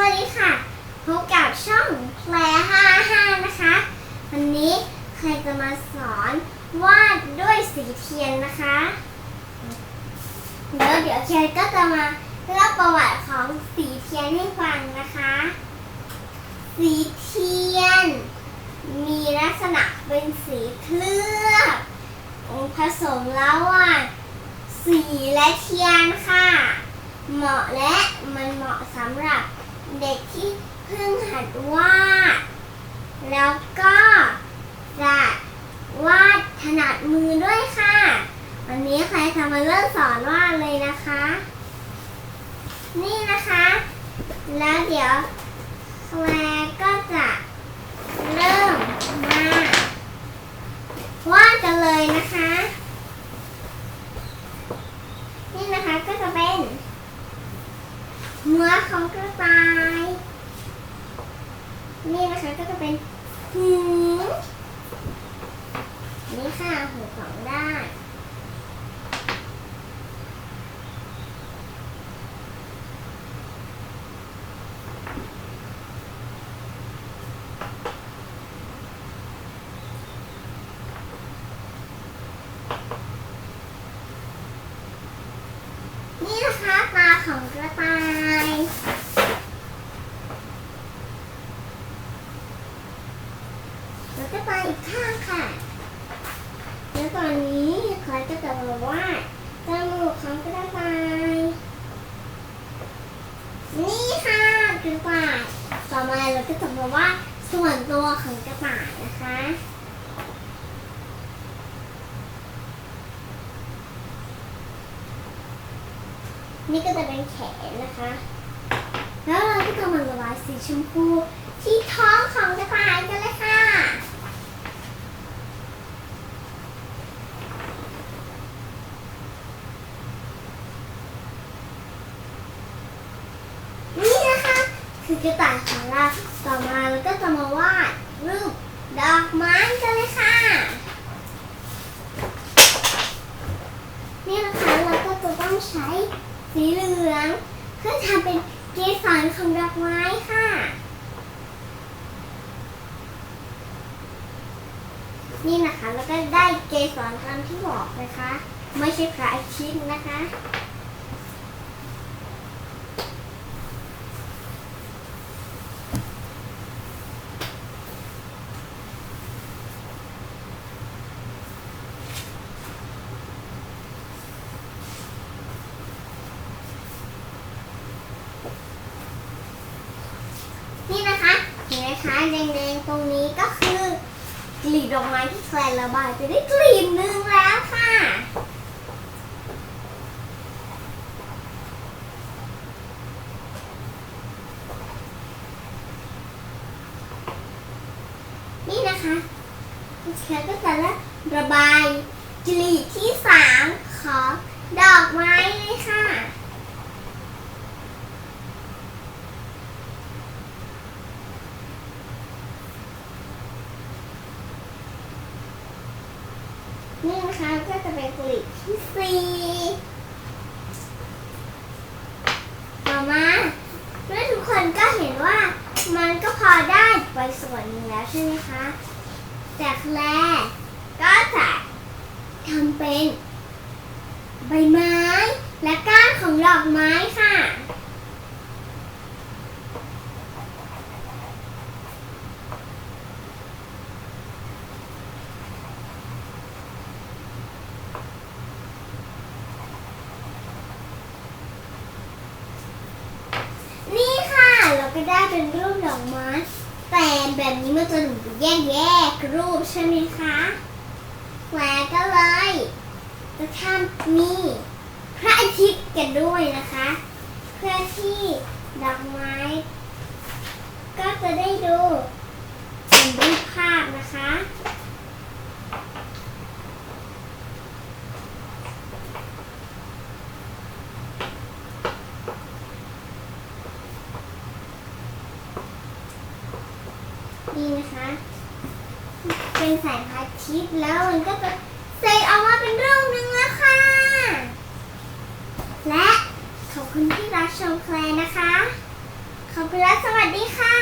วัสดีค่ะพบกับช่องแพร55นะคะ วันนี้ใครจะมาสอนวาดด้วยสีเทียนนะคะแล้วเดี๋ยวเทียนก็จะมาเล่าประวัติของสีเทียนให้ฟังนะคะ สีเทียน มีลักษณะเป็นสีเคลือบผสมระหว่างสีและเทียนค่ะ เหมาะและมันเหมาะสำหรับ เด็กที่เพิ่งหัดวาด แล้วก็จะวาดถนัดมือด้วยค่ะ วันนี้ใครจะมาเริ่มสอนวาดเลยนะคะ นี่นะคะ แล้วเดี๋ยวแคลร์ก็จะเริ่มมาวาดกันเลยนะคะ นี่นะคะก็จะเป็นเนื้ อของกระต่าย นี่นะคะก็จะเป็นหูนี่ค่ะหูสองด้านนี่นะคะตาของกระต่าย แล้วก็ไปอีกข้างค่ะ แล้วตอนนี้คอยก็จะบอกว่าจมูกของกระต่ายนี่ค่ะกระต่ายต่อมาเราก็จะบอกว่าส่วนตัวของกระต่ายนะคะนี่ก็จะเป็นแขนนะคะ แล้วเราก็จะมาระบายสีชมพูที่ท้องของกระต่ายกันเลยค่ะ นี่นะคะ คือกระต่ายของเราต่อมาเราก็จะมาวาดรูปดอกไม้กันเลยค่ะ นี่นะคะเราก็จะต้องใช้สีเหลือง เพื่อทำเป็นเกสรของดอกไม้ค่ะ นี่นะคะแล้วก็ได้เกสรตามที่บอกนะคะ ไม่ใช่พระอาทิตย์นะคะ นี่นะคะเห็ นไหมคะแดงๆตรงนี้ก็คือกลีบดอกไม้ที่แคลนระบายไปได้กลีบหนึ่งแล้วค่ะนี่นะคะแคลนก็จะระบายกลีบที่สามของดอกไม้เลยค่ะ นี่นะคะก็จะเป็นกลีบที่สี่ต่อมาเมื่อทุกคนก็เห็นว่ามันก็พอได้ไปส่วนหนึ่งแล้วใช่ไหมคะแต่แคลร์ก็จะทำเป็น ใบไม้และก้านของดอกไม้ค่ะ นี่ค่ะ เรา ก็ได้เป็นรูปดอกไม้แต่แบบนี้มันจะถูกแยกแยกรูปใช่ไหมคะแหวก็เลยจะทำมีพระอาทิตย์กันด้วยนะคะ เพื่อที่ดอกไม้ ก็จะได้ดูเป็นรูปภาพนะคะ นี่นะคะ เป็นสายพระอาทิตแล้วมันก็จะใส่ออกมาเป็นรูปหนึ่งแล้วค่ะ และขอบคุณที่รับชมแคลนะคะ ขอบคุณและสวัสดีค่ะ